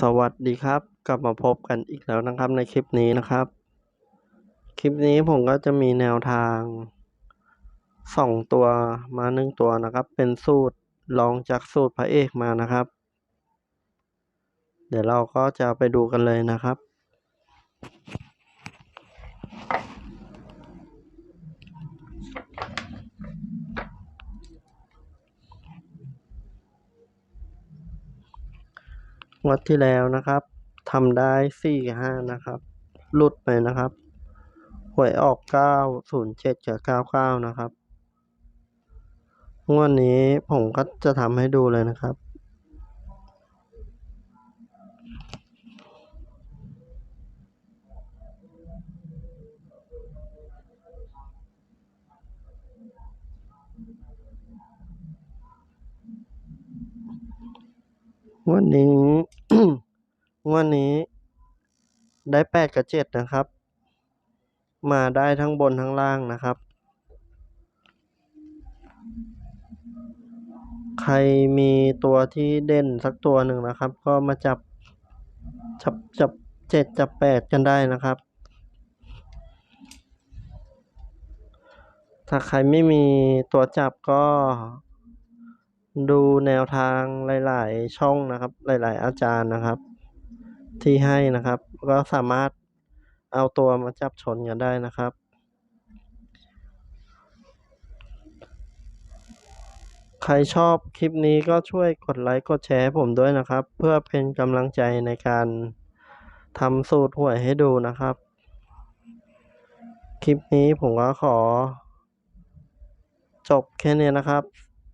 สวัสดีครับ กลับมาพบกันอีกแล้วนะครับในคลิปนี้นะครับ คลิปนี้ผมก็จะมีแนวทางสองตัวมาหนึ่งตัวนะครับ เป็นสูตรลองจากสูตรพระเอกมานะครับ เดี๋ยวเราก็จะไปดูกันเลยนะครับ งวดที่แล้วนะครับทำได้สี่ห้านะครับหลุดไปนะครับหวยออกเก้าศูนย์เจ็ดกับเก้าเก้านะครับงวดนี้ผมก็จะทำให้ดูเลยนะครับ วดนี้งวดนี้ได้แปดกับเจ็ดนะครับ มาได้ทั้งบนทั้งล่างนะครับ ใครมีตัวที่เด่นสักตัวหนึ่งนะครับ ก็มาจับจับจับเจ็ดจับแปดกันได้นะครับ ถ้าใครไม่มีตัวจับก็ ดูแนวทางหลาย ๆ ช่องนะครับ หลาย ๆ อาจารย์นะครับ ที่ให้นะครับ ก็สามารถเอาตัวมาจับชนกันได้นะครับ ใครชอบคลิปนี้ก็ช่วยกดไลค์ กดแชร์ให้ผมด้วยนะครับ เพื่อเป็นกำลังใจในการทำสูตรหวยให้ดูนะครับ คลิปนี้ผมก็ขอ จบแค่นี้นะครับ